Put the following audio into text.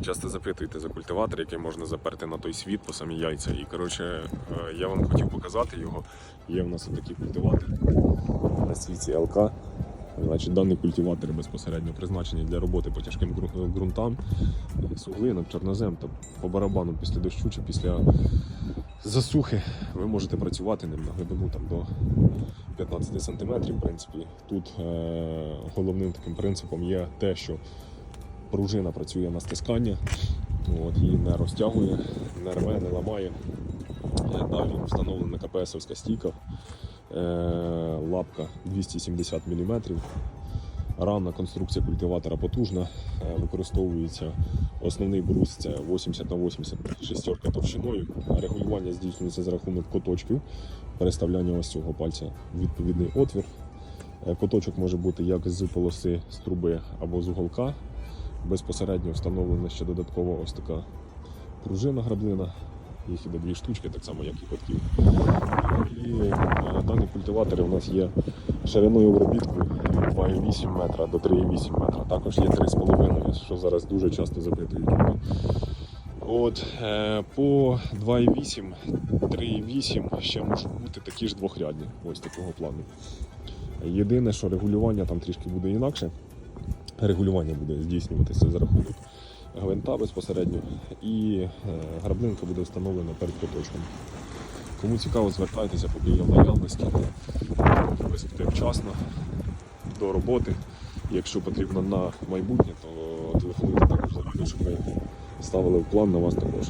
Ви часто запитуєте за культиватор, який можна заперти на той світ по самі яйця. І коротше, е, я вам хотів показати його. Є в нас отакий культиватор на світі ЛК. Значить, даний культиватор безпосередньо призначений для роботи по тяжким ґрунтам, суглинок, чорнозем та по барабану після дощу чи після засухи. Ви можете працювати ним на глибину там, до 15 см. В принципі, тут е- головним таким принципом є те, що пружина працює на стискання, от, її не розтягує, не рве, не ламає. Далі встановлена КПСовська стійка, е, лапка 270 мм. Рамна конструкція культиватора потужна, е, використовується основний брус це 80 на 80 шестерка товщиною. Регулювання здійснюється за рахунок коточків, переставляння ось цього пальця в відповідний отвір. Е, Коточок може бути як з полоси з труби або з уголка. Безпосередньо встановлена ще додатково ось така пружина граблина. Їх іде дві штучки, так само як і котків. І е, дані культиватори у нас є шириною обробітку 2,8 метра до 3,8 метра. Також є 3,5, що зараз дуже часто запитують. От е, по 2,8, 3,8 ще можуть бути такі ж двохрядні, ось такого плану. Єдине, що регулювання там трішки буде інакше. Регулювання буде здійснюватися за рахунок гвинта безпосередньо, і е, граблинка буде встановлена перед поточком. Кому цікаво, звертайтеся, поки є в наявності. виступте вчасно до роботи. Якщо потрібно на майбутнє, то телефонуйте також за щоб ми ставили в план на вас також.